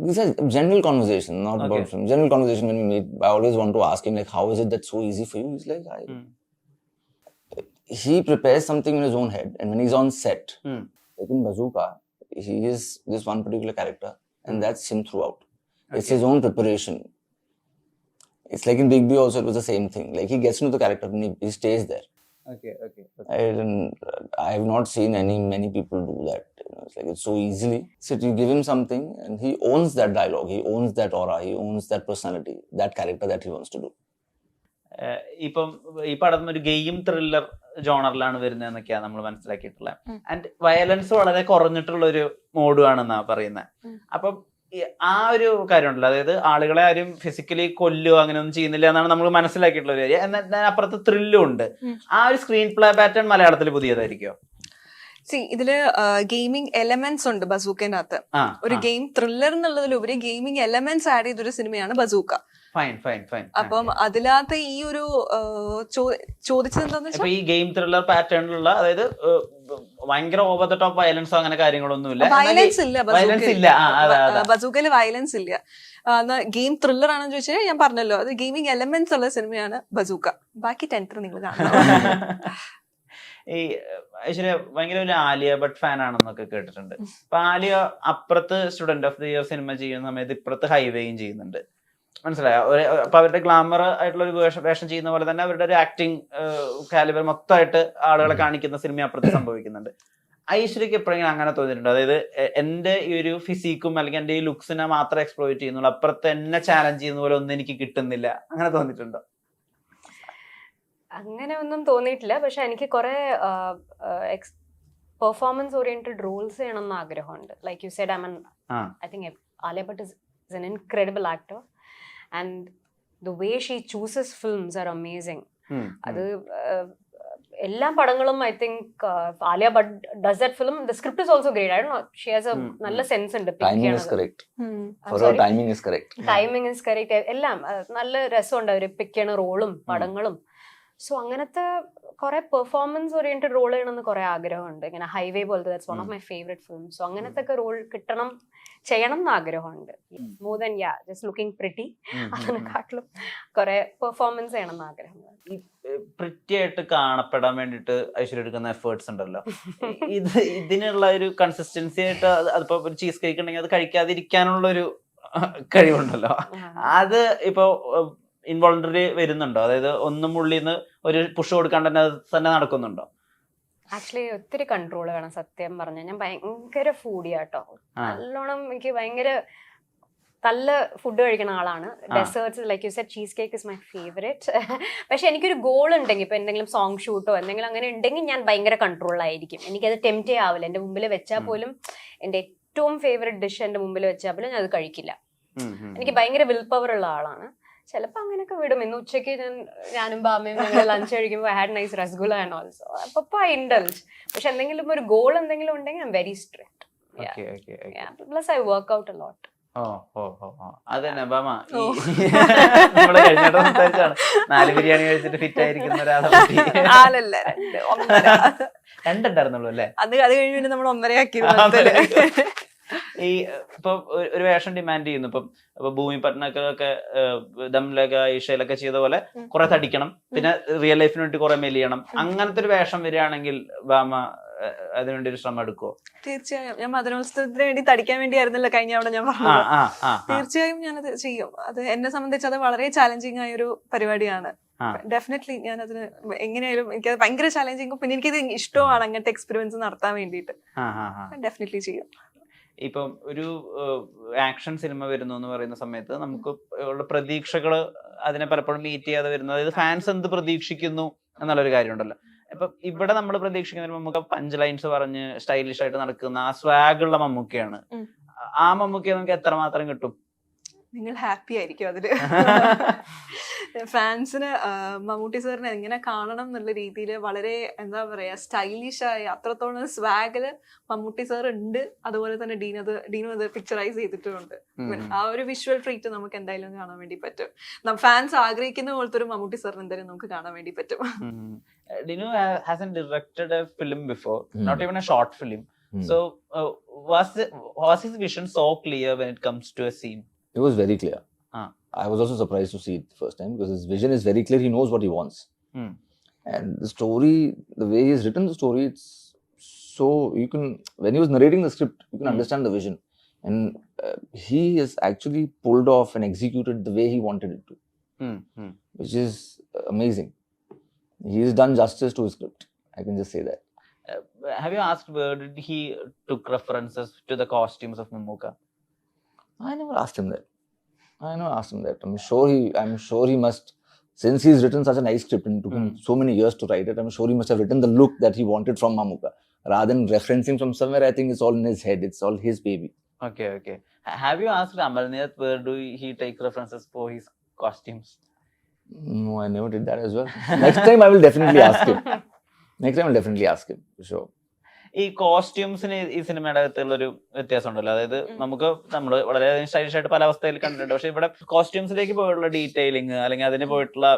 These are general conversation, not Okay. about film. General conversation when we meet. I always want to ask him, like, how is it that's so easy for you? He's like, I, Mm. he prepares something in his own head, and when he's on set, Mm. like in Bazooka, he is this one particular character, and that's him throughout. It's his own preparation. It's like in Big B also, it was the same thing. Like he gets into the character and he, he stays there. Okay, okay. I didn't, I have not seen any many people do that. You know, it's like it's so easily. So you give him something and he owns that dialogue, he owns that aura, he owns that personality, that character that he wants to do. ഇപ്പം ഈ പടം ഒരു game thriller ജോണറിലാണ് വരുന്നത് എന്നൊക്കെയാണ് നമ്മൾ മനസ്സിലാക്കിയിട്ടുള്ളത്. And violence വളരെ കുറഞ്ഞിട്ടുള്ള ഒരു മോഡുവാണെന്നാ പറയുന്നത്. അപ്പം ആ ഒരു കാര്യമുണ്ടല്ലോ. അതായത് ആളുകളെ ആരും ഫിസിക്കലി കൊല്ലുക അങ്ങനെ ഒന്നും ചെയ്യുന്നില്ല എന്നാണ് നമ്മൾ മനസ്സിലാക്കിയിട്ടുള്ള ഒരു കാര്യം. എന്നാൽ അപ്പുറത്ത് ത്രില്ലും ഉണ്ട്. ആ ഒരു സ്ക്രീൻ പ്ലേ പാറ്റേൺ മലയാളത്തിൽ പുതിയതായിരിക്കോ സി ഇതിൽ ഗെയിമിംഗ് എലമെന്റ്സ് ഉണ്ട് ആ ഒരു ഗെയിം ത്രില്ലർ എന്നുള്ളതിലുപരി ഗെയിമിംഗ് എലമെന്റ്സ് ആഡ് ചെയ്തൊരു സിനിമയാണ് ബസൂക്ക. ഫൈൻ ഫൈൻ ഫൈൻ അപ്പം അതിനകത്ത് ഈ ഒരു ആ, ചോ- ചോദിച്ചത് വെച്ചാൽ ഈ ഗെയിം ത്രില്ലർ പാറ്റേണിലുള്ള അതായത് ഭയങ്കര ഓവർ ദ ടോപ്പ് വയലൻസോ അങ്ങനെ കാര്യങ്ങളൊന്നുമില്ല. വയലൻസ് ഇല്ല വയലൻസ് ഇല്ല. ബസൂക്കയിൽ വയലൻസ് ഇല്ല. ഗെയിം ത്രില്ലർ ആണെന്ന് ചോദിച്ചാൽ ഞാൻ പറഞ്ഞല്ലോ അത് ഗെയിമിംഗ് എലമെന്റ്സ് ഉള്ള സിനിമയാണ് ബസൂക്ക. ബാക്കി ടെൻത്ത് നിങ്ങൾ കാണണം. ഈ ഐശ്വര്യ ഭയങ്കര ഒരു ആലിയ ഭട്ട് ഫാൻ ആണെന്നൊക്കെ കേട്ടിട്ടുണ്ട്. അപ്പൊ ആലിയ അപ്പുറത്ത് സ്റ്റുഡന്റ് ഓഫ് ദി ഇയർ സിനിമ ചെയ്യുന്ന സമയത്ത് ഇപ്പുറത്ത് ഹൈവേയും ചെയ്യുന്നുണ്ട്. മനസ്സിലായോ? ഒരു- അപ്പൊ അവരുടെ ഗ്ലാമർ ആയിട്ടുള്ള ഒരു വേഷം വേഷം ചെയ്യുന്ന പോലെ തന്നെ അവരുടെ ഒരു ആക്ടിങ് കാലിബർ മൊത്തമായിട്ട് ആളുകളെ കാണിക്കുന്ന സിനിമ അപ്പുറത്ത് സംഭവിക്കുന്നുണ്ട്. ഐശ്വര്യക്ക് എപ്പോഴെങ്കിലും അങ്ങനെ തോന്നിയിട്ടുണ്ട്. അതായത് എന്റെ എന്റെ ഈ ഒരു ഫിസിക്കും അല്ലെങ്കിൽ എന്റെ ഈ ലുക്സിനെ മാത്രം എക്സ്പ്ലോയിറ്റ് ചെയ്യുന്നുള്ളൂ. അപ്പുറത്ത് എന്നെ ചാലഞ്ച് ചെയ്യുന്ന പോലെ ഒന്നും എനിക്ക് കിട്ടുന്നില്ല. അങ്ങനെ തോന്നിയിട്ടുണ്ടോ? അങ്ങനെ ഒന്നും തോന്നിയിട്ടില്ല. പക്ഷെ എനിക്ക് കുറെ പെർഫോമൻസ് ഓറിയന്റഡ് റോൾസ് ചെയ്യണം എന്ന് ആഗ്രഹമുണ്ട്. Like you said I mean. I think Alia Bhatt is an incredible actor and the way she chooses films are amazing അത് എല്ലാ പടങ്ങളും I think Alia Bhatt does that film the script is also great I do she has a നല്ല sense ഉണ്ട് timing correct. For her, timing is correct. Timing is correct എല്ലാം നല്ല രസമുണ്ട് അവർ പിക്ക് ചെയ്യണ റോളും പടങ്ങളും. സോ അങ്ങനത്തെ കുറെ പെർഫോമൻസ് ഓറിയന്റഡ് റോൾ ചെയ്യണമെന്ന് കുറെ ആഗ്രഹമുണ്ട്. ഇങ്ങനെ ഹൈവേ പോലത്തെ that's one of my favourite film so അങ്ങനത്തെ ഒക്കെ റോൾ കിട്ടണം ചെയ്യണം എന്ന് ആഗ്രഹമുണ്ട് more than ya just looking pretty. അതിനെക്കാട്ടിലും കുറെ പെർഫോമൻസ് ചെയ്യണം എന്ന് ആഗ്രഹമുണ്ട് പ്രിറ്റി ആയിട്ട് കാണപ്പെടാൻ വേണ്ടിയിട്ട് ഐശ്വര്യ എടുക്കുന്ന എഫേർട്സ് ഉണ്ടല്ലോ. ഇത് ഇതിനുള്ള ഒരു കൺസിസ്റ്റൻസി ആയിട്ട് അത് അതിപ്പോ ഒരു ചീസ് കേക്ക് ഉണ്ടെങ്കിൽ അത് കഴിക്കാതിരിക്കാനുള്ള ഒരു കഴിവുണ്ടല്ലോ. അത് ഇപ്പൊ ഇൻവോളണ്ടറി വരുന്നുണ്ടോ? അതായത് ഒന്നും ഉള്ളിൽ നിന്ന് ഒരു പുഷ് കൊടുക്കാണ്ട് തന്നെ തന്നെ നടക്കുന്നുണ്ടോ? ആക്ച്വലി ഒത്തിരി കൺട്രോൾ വേണം സത്യം പറഞ്ഞ. ഞാൻ ഭയങ്കര ഫൂഡിയാട്ടോ. നല്ലോണം എനിക്ക് ഭയങ്കര നല്ല ഫുഡ് കഴിക്കുന്ന ആളാണ്. Desserts like you said cheese cake is my favourite പക്ഷെ എനിക്കൊരു ഗോൾ ഉണ്ടെങ്കിൽ ഇപ്പൊ എന്തെങ്കിലും സോങ് ഷൂട്ടോ എന്തെങ്കിലും അങ്ങനെ ഉണ്ടെങ്കിൽ ഞാൻ ഭയങ്കര കൺട്രോളായിരിക്കും എനിക്കത് ടെംറ്റേ ആവില്ല എന്റെ മുമ്പിൽ വെച്ചാൽ പോലും എന്റെ ഏറ്റവും ഫേവറേറ്റ് ഡിഷ് എന്റെ മുമ്പിൽ വെച്ചാൽ പോലും ഞാൻ അത് കഴിക്കില്ല. എനിക്ക് ഭയങ്കര വിൽ പവർ ഉള്ള ആളാണ്. ചിലപ്പോൾ അങ്ങനെയൊക്കെ വിടും. ഇന്ന് ഉച്ചയ്ക്ക് ഞാൻ ഞാനും ബാമയും ഞങ്ങൾ ലഞ്ച് കഴിക്കുമ്പോൾ I had nice rasgulla and also അപ്പോൾ ഐ ഇൻഡൽജ് പക്ഷെ എന്തെങ്കിലും ഒരു ഗോൾ എന്തെങ്കിലും ഉണ്ടെങ്കിൽ I am very strict. Plus I work out a lot lot oh oh oh അതന്നെ ബാമ ഈ നമ്മൾ കഴിഞ്ഞിട്ട് സംസാരിച്ചാണ് നാല് ബിരിയാണി കഴിച്ചിട്ട് ഫിറ്റ് ആയിരിക്കുന്ന ഒരാളെ. ആളല്ല രണ്ടുണ്ടായിരുന്നുള്ളൂ അല്ലേ? അത് അത് കഴിഞ്ഞ് പിന്നെ നമ്മൾ ഒന്നരയാക്കി ഈ ഇപ്പൊ ഒരു- വേഷം ഡിമാൻഡ് ചെയ്യുന്നു. ഇപ്പം ഇപ്പൊ ഭൂമി പട്ടണക്കൊക്കെ ദംലക ഈഷയിലൊക്കെ ചെയ്ത പോലെ. കുറെ തടിക്കണം. പിന്നെ റിയൽ ലൈഫിന് വേണ്ടി കുറെ മെലിയണം അങ്ങനത്തെ ഒരു വേഷം വരികയാണെങ്കിൽ ബാമ അതിനുവേണ്ടി ഒരു ശ്രമം എടുക്കുവോ? തീർച്ചയായും. ഞാൻ മധുരോത്സവത്തിന് വേണ്ടി തടിക്കാൻ വേണ്ടിയായിരുന്നല്ലോ കഴിഞ്ഞ അവിടെ ഞാൻ പറഞ്ഞു പറഞ്ഞത്. തീർച്ചയായും ഞാനത് ചെയ്യും. അത് എന്നെ സംബന്ധിച്ച് അത് വളരെ ചാലഞ്ചിങ് ആയ ഒരു പരിപാടിയാണ്. ഡെഫിനറ്റ്ലി ഞാൻ അതിന് എങ്ങനെയായാലും അത് ഭയങ്കര ചാലഞ്ചിങ് പിന്നെ എനിക്കിത് ഇഷ്ടമാണ് അങ്ങനത്തെ എക്സ്പീരിയൻസ് നടത്താൻ വേണ്ടിയിട്ട്. ഡെഫിനറ്റ്ലി ചെയ്യും. ഇപ്പം ഒരു ആക്ഷൻ സിനിമ വരുന്നു എന്ന് പറയുന്ന സമയത്ത് നമുക്ക് ഉള്ള പ്രതീക്ഷകൾ അതിനെ പലപ്പോഴും മീറ്റ് ചെയ്യാതെ വരുന്നു അതായത് ഫാൻസ് എന്ത് പ്രതീക്ഷിക്കുന്നു എന്നുള്ളൊരു കാര്യമുണ്ടല്ലോ. അപ്പൊ ഇവിടെ നമ്മൾ പ്രതീക്ഷിക്കുന്ന മമ്മൂക്ക പഞ്ച് ലൈൻസ് പറഞ്ഞ് സ്റ്റൈലിഷ് ആയിട്ട് നടക്കുന്ന ആ സ്വാഗ് ഉള്ള മമ്മൂക്കയാണ് ആ മമ്മൂക്കയെ നമുക്ക് എത്രമാത്രം കിട്ടും? നിങ്ങൾ ഹാപ്പി ആയിരിക്കും അതിൽ. ഫാൻസിന് മമ്മൂട്ടി സാറിനെ എങ്ങനെ കാണണം എന്നുള്ള രീതിയിൽ വളരെ എന്താ പറയാ സ്റ്റൈലിഷ് ആയി അത്രത്തോളം സ്വാഗിൽ മമ്മൂട്ടി സാർ ഉണ്ട്. അതുപോലെ തന്നെ ഡീൻ അത് ഡീനും അത് പിക്ചറൈസ് ചെയ്തിട്ടുമുണ്ട്. ആ ഒരു വിഷ്വൽ ട്രീറ്റ് നമുക്ക് എന്തായാലും കാണാൻ വേണ്ടി പറ്റും. ഫാൻസ് ആഗ്രഹിക്കുന്ന പോലത്തെ ഒരു മമ്മൂട്ടി സാറിന് എന്തായാലും നമുക്ക് കാണാൻ വേണ്ടി പറ്റും. Dinu directed a a film before. Not even a short film. So was was his vision so clear when it comes to a scene It was very clear. I was also surprised to see it the first time because his vision is very clear. He knows what he wants. Hmm. And the story, the way he's written the story, it's so you can when he was narrating the script, you can Hmm. understand the vision, and uh, he has actually pulled off and executed the way he wanted it to. ഉം. which is amazing. He's done justice to his script. I can just say that. Uh, have you asked where did he took references to the costumes of Mamuka? I never asked him that. I know, asked him that. I'm sure he. I'm sure he must. Since he's written such a nice script and took him Mm. so many years to write it, I'm sure he must have written the look that he wanted from Mamuka. Rather than referencing from somewhere, I think it's all in his head. It's all his baby. Okay, okay. Have you asked Amalnath where do he take references for his costumes? No, I never did that as well. Next time, I will definitely ask him. Next time, I'll definitely ask him for sure. ഈ കോസ്റ്റ്യൂംസിന് ഈ സിനിമയുടെ അകത്തുള്ള ഒരു വ്യത്യാസം ഉണ്ടല്ലോ അതായത് നമുക്ക് നമ്മൾ വളരെ സ്റ്റൈലിഷ് ആയിട്ട് പല അവസ്ഥയിൽ കണ്ടിട്ടുണ്ട്. പക്ഷെ ഇവിടെ കോസ്റ്റ്യൂംസിലേക്ക് പോയിട്ടുള്ള ഡീറ്റെയിലിംഗ് അല്ലെങ്കിൽ അതിന് പോയിട്ടുള്ള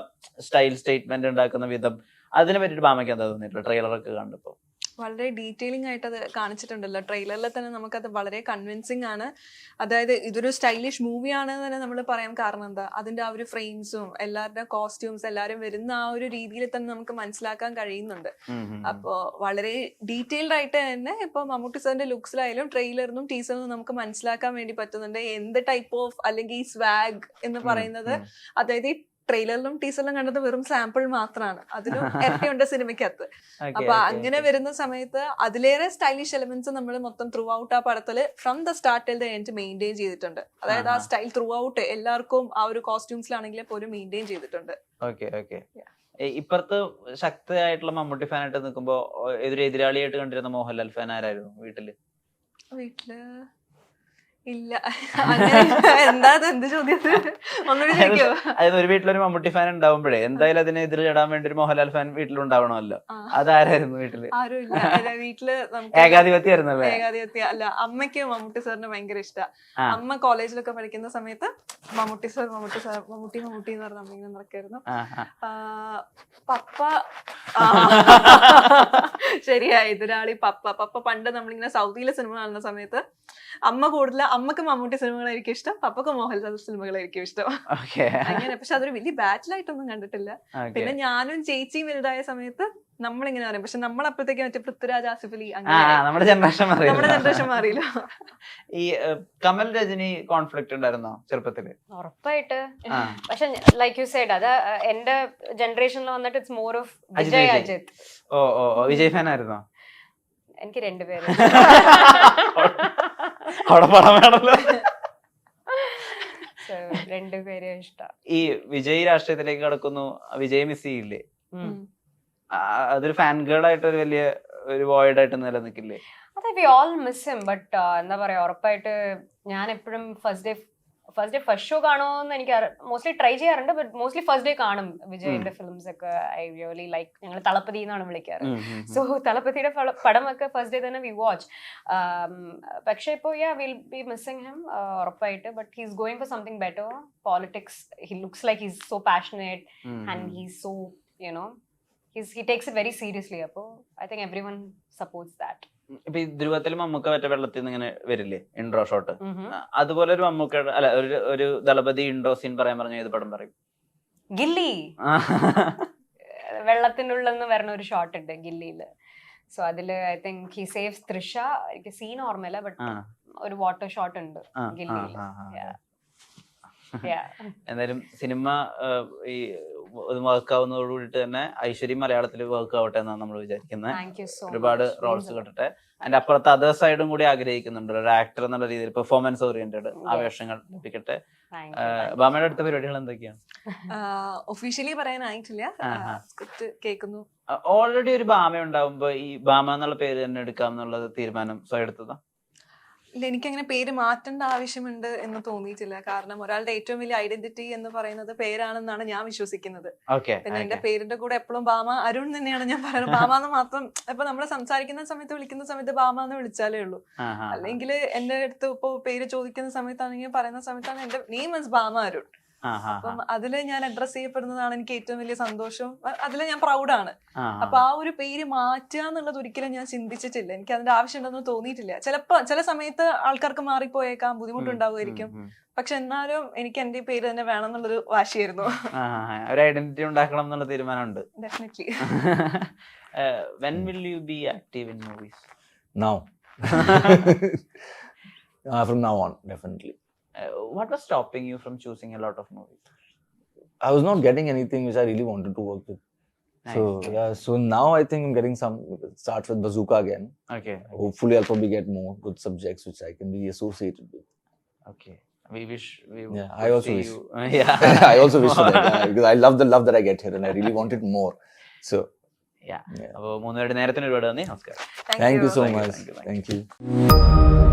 സ്റ്റൈൽ സ്റ്റേറ്റ്മെന്റ് ഉണ്ടാക്കുന്ന വിധം അതിനെ പറ്റിയിട്ട് ബാമയ്ക്ക് എന്താ തോന്നിയിട്ടുള്ള ട്രെയിലറൊക്കെ കണ്ടപ്പോ. വളരെ ഡീറ്റെയിലിംഗ് ആയിട്ട് അത് കാണിച്ചിട്ടുണ്ടല്ലോ. ട്രെയിലറിൽ തന്നെ നമുക്കത് വളരെ കൺവിൻസിങ് ആണ്. അതായത് ഇതൊരു സ്റ്റൈലിഷ് മൂവിയാണ് തന്നെ നമ്മൾ പറയാൻ കാരണം എന്താ? അതിന്റെ ആ ഒരു ഫ്രെയിംസും എല്ലാവരുടെ കോസ്റ്റ്യൂംസ് എല്ലാവരും വരുന്ന ആ ഒരു രീതിയിൽ തന്നെ നമുക്ക് മനസ്സിലാക്കാൻ കഴിയുന്നുണ്ട്. അപ്പോൾ വളരെ ഡീറ്റെയിൽഡ് ആയിട്ട് തന്നെ ഇപ്പൊ മമ്മൂട്ടി സാറിന്റെ ലുക്സിലായാലും ട്രെയിലറിനും ടീസറിനും നമുക്ക് മനസ്സിലാക്കാൻ വേണ്ടി പറ്റുന്നുണ്ട്. എന്ത് ടൈപ്പ് ഓഫ് അല്ലെങ്കിൽ ഈ സ്വാഗ് എന്ന് പറയുന്നത്. അതായത് ഈ ട്രെയിലറിലും ടീസറിലും കണ്ടത് വെറും സാമ്പിൾ മാത്രമാണ് അതിലും ഇരട്ടിയുണ്ട് സിനിമയ്ക്കകത്ത്. അപ്പൊ അങ്ങനെ വരുന്ന സമയത്ത് അതിലേറെ സ്റ്റൈലിഷ് എലമെന്റ്സ് നമ്മൾ മൊത്തം ത്രൂ ഔട്ട് ആ പടത്തിൽ from the start till the end maintain ചെയ്തിട്ടുണ്ട്. അതായത് ആ സ്റ്റൈൽ ത്രൂ ഔട്ട് എല്ലാവർക്കും ആ ഒരു കോസ്റ്റ്യൂംസിലാണെങ്കിൽ പോലും മെയിന്റെയിൻ ചെയ്തിട്ടുണ്ട്. Okay okay. ഇപ്പുറത്ത് ശക്തയായിട്ടുള്ള മമ്മൂട്ടി ഫാനായിട്ട് നിൽക്കുമ്പോ എതിരെ എതിരാളിയായിട്ട് കണ്ടിരുന്ന മോഹൻലാൽ ഫാൻ ആരായിരുന്നു വീട്ടിൽ? വീട്ടിൽ ഇല്ല. എന്താ എന്ത് ചോദ്യം ഒരു വീട്ടിലൊരു മമ്മൂട്ടി ഫാൻ ഉണ്ടാവുമ്പോഴേ എന്തായാലും അതിനെ ഇടാൻ വേണ്ടി ഒരു മോഹൻലാൽ ഫാൻ വീട്ടിലുണ്ടാവണമല്ലോ. അതാരായിരുന്നു വീട്ടിൽ? ഏകാധിപത്യായിരുന്നല്ലേ ഏകാധിപത്യ. അല്ല അമ്മയ്ക്ക് മമ്മൂട്ടി സാറിന് ഭയങ്കര ഇഷ്ടമാണ് അമ്മ കോളേജിലൊക്കെ പഠിക്കുന്ന സമയത്ത് മമ്മൂട്ടി സാർ മമ്മൂട്ടി സാർ മമ്മൂട്ടി മമ്മൂട്ടി എന്ന് പറഞ്ഞ അമ്മ നടക്കായിരുന്നു. പപ്പ ശരിയാ എതിരാളി പപ്പ. പപ്പ പണ്ട് നമ്മളിങ്ങനെ സൗദിയിലെ സിനിമ കാണുന്ന സമയത്ത് അമ്മ കൂടുതൽ അമ്മയ്ക്ക് മമ്മൂട്ടി സിനിമകളായിരിക്കും ഇഷ്ടം പപ്പക്ക് മോഹൻലാൽ സിനിമകളായിരിക്കും ഇഷ്ടം. ഓക്കെ. അങ്ങനെ പക്ഷെ അതൊരു വലിയ ബാറ്റിലായിട്ടൊന്നും കണ്ടിട്ടില്ല. പിന്നെ ഞാനും ചേച്ചിയും വലുതായ സമയത്ത് നമ്മളിങ്ങനെ പറയും. പക്ഷെ നമ്മളപ്പോഴത്തേക്ക് മറ്റേ പൃഥ്വിരാജ് ആസിഫലി അലി അങ്ങനെ ആ, നമ്മുടെ ജനറേഷൻ നമ്മുടെ ജനറേഷൻ മാറിയില്ല. ഈ കമൽ രജനി കോൺഫ്ലിക്ട് ഉണ്ടായിരുന്നോ ചെറുപ്പത്തിൽ ഉറപ്പായിട്ട്. പക്ഷെ ലൈക്ക് യു സൈഡ് അത് എന്റെ ജനറേഷനിൽ വന്നിട്ട് it's more of Vijay. Ajith. Oh oh oh, Vijay fan ആയിരുന്നോ എനിക്ക് രണ്ടുപേരും അവിടെ പടം വേണമല്ലോ രണ്ടുപേരും ഇഷ്ടം. ഈ വിജയ് രാഷ്ട്രീയത്തിലേക്ക് കടക്കുന്നു വിജയ് മിസ് ചെയ്യില്ലേ? ആ, അതൊരു ഫാൻ ഗേൾ ആയിട്ട് ഒരു വലിയ ഒരു വോയിഡ് ആയിട്ട് നിലനിൽക്കില്ലേ? അതെ we all miss him but എന്താ പറയാ ഉറപ്പായിട്ട് ഞാൻ എപ്പോഴും first day first day first show കാണുമോന്ന് എനിക്ക് മോസ്റ്റ്ലി ട്രൈ ചെയ്യാറുണ്ട് ബട്ട് മോസ്റ്റ്ലി ഫസ്റ്റ് ഡേ കാണും വിജയിന്റെ ഫിലിംസ് ഒക്കെ. ഐ റിയലി ലൈക്ക് ഞങ്ങൾ തളപ്പതി എന്നാണ് വിളിക്കാറ് സോ തളപതിയുടെ പടമൊക്കെ ഫസ്റ്റ് ഡേ തന്നെ വി വാച്ച് പക്ഷെ ഇപ്പോൾ yeah will be missing him ഉറപ്പായിട്ട്. But he's going for something better politics he looks like he's so passionate and he's so you know he's he takes it very seriously അപ്പോൾ I think everyone supports that ഇപ്പൊ ഈ ധ്രുവത്തിൽ മമ്മൂക്ക മറ്റേ വെള്ളത്തിൽ നിന്ന് ഇങ്ങനെ വരില്ലേ intro shot അതുപോലെ ഒരു മമ്മൂക്ക അല്ല ഒരു ഒരു ദളപതി ഇൻട്രോ സീൻ പറയാൻ പറഞ്ഞ ഏത് പടം പറയും? ഗില്ലി. വെള്ളത്തിനുള്ളെന്ന് പറഞ്ഞ ഒരു ഷോട്ട് ഉണ്ട് ഗില്ലിയിൽ. സോ അതിൽ I think he saves Trisha. എനിക്ക് സീൻ ഓർമ്മയില്ല ബട്ട് ഒരു വാട്ടർ ഷോട്ട് ഉണ്ട് ഗില്ലിയിൽ. എന്തായാലും സിനിമ ഈ വർക്ക് ആവുന്നതോട് കൂടിയിട്ട് തന്നെ ഐശ്വര്യം മലയാളത്തിൽ വർക്ക് ആവട്ടെ എന്നാണ് നമ്മൾ വിചാരിക്കുന്നത് ഒരുപാട്. റോൾസ്. കിട്ടട്ടെ അതിന്റെ അപ്പുറത്ത് അതർ സൈഡും കൂടി ആഗ്രഹിക്കുന്നുണ്ട് ഒരു ആക്ടർ എന്നുള്ള രീതിയിൽ പെർഫോമൻസ് ഓറിയന്റഡ് ആവേശങ്ങൾ വേഷങ്ങൾ ലഭിക്കട്ടെ. ബാമയുടെ അടുത്ത പരിപാടികൾ എന്തൊക്കെയാണ് ഒഫീഷ്യലി പറയാനായിട്ടില്ല. സ്ക്രിപ്റ്റ് കേൾക്കുന്നു ഓൾറെഡി ഒരു ബാമ ഉണ്ടാവുമ്പോ ഈ ബാമ എന്നുള്ള പേര് തന്നെ എടുക്കാം എന്നുള്ളത് തീരുമാനം സ്വയം എടുത്തതാ ഇല്ല എനിക്കങ്ങനെ പേര് മാറ്റേണ്ട ആവശ്യമുണ്ട് എന്ന് തോന്നിയിട്ടില്ല. കാരണം ഒരാളുടെ ഏറ്റവും വലിയ ഐഡന്റിറ്റി എന്ന് പറയുന്നത് പേരാണെന്നാണ് ഞാൻ വിശ്വസിക്കുന്നത്. പിന്നെ എന്റെ പേരിന്റെ കൂടെ എപ്പോഴും ബാമ അരുൺ തന്നെയാണ് ഞാൻ പറയുന്നത്. ബാമ എന്ന് മാത്രം ഇപ്പൊ നമ്മൾ സംസാരിക്കുന്ന സമയത്ത് വിളിക്കുന്ന സമയത്ത് ബാമ എന്ന് വിളിച്ചാലേ ഉള്ളൂ. അല്ലെങ്കിൽ എന്റെ അടുത്ത് ഇപ്പൊ പേര് ചോദിക്കുന്ന സമയത്താണെങ്കിൽ പറയുന്ന സമയത്താണ് എന്റെ നെയിം ഇസ് ബാമ അരുൺ. അപ്പം അതിൽ ഞാൻ അഡ്രസ് ചെയ്യപ്പെടുന്നതാണ് എനിക്ക് ഏറ്റവും വലിയ സന്തോഷം. അതിൽ ഞാൻ പ്രൗഡാണ് അപ്പൊ ആ ഒരു പേര് മാറ്റുക എന്നുള്ളത് ഒരിക്കലും ഞാൻ ചിന്തിച്ചിട്ടില്ല. എനിക്ക് അതിന്റെ ആവശ്യമുണ്ടെന്ന് തോന്നിയിട്ടില്ല. ചിലപ്പോ ചില സമയത്ത് ആൾക്കാർക്ക് മാറിപ്പോയേക്കാം ബുദ്ധിമുട്ടുണ്ടാവുമായിരിക്കും. പക്ഷെ എന്നാലും എനിക്ക് എന്റെ പേര് തന്നെ വേണം എന്നുള്ളൊരു വാശിയായിരുന്നു. ഒരു ഐഡന്റിറ്റി ഉണ്ടാക്കണം എന്നുള്ള തീരുമാനമുണ്ട്. Definitely when will you be active in movies Now. uh, from now on, definitely. What was stopping you from choosing a lot of movies I was not getting anything which I really wanted to work with. So yeah, so now I think I'm getting some. It starts with Bazooka again. Okay Hopefully, I'll probably get more good subjects which I can be associated with. Okay we wish Yeah, I also wish. yeah I also wish for that yeah, because I love the love that I get here and I really want it more. So yeah yeah. അപ്പോൾ മൂന്നുപേരുടെ നേരത്തിന് ഒരുപാട് നന്ദി നമസ്കാരം thank you so Thank you, much.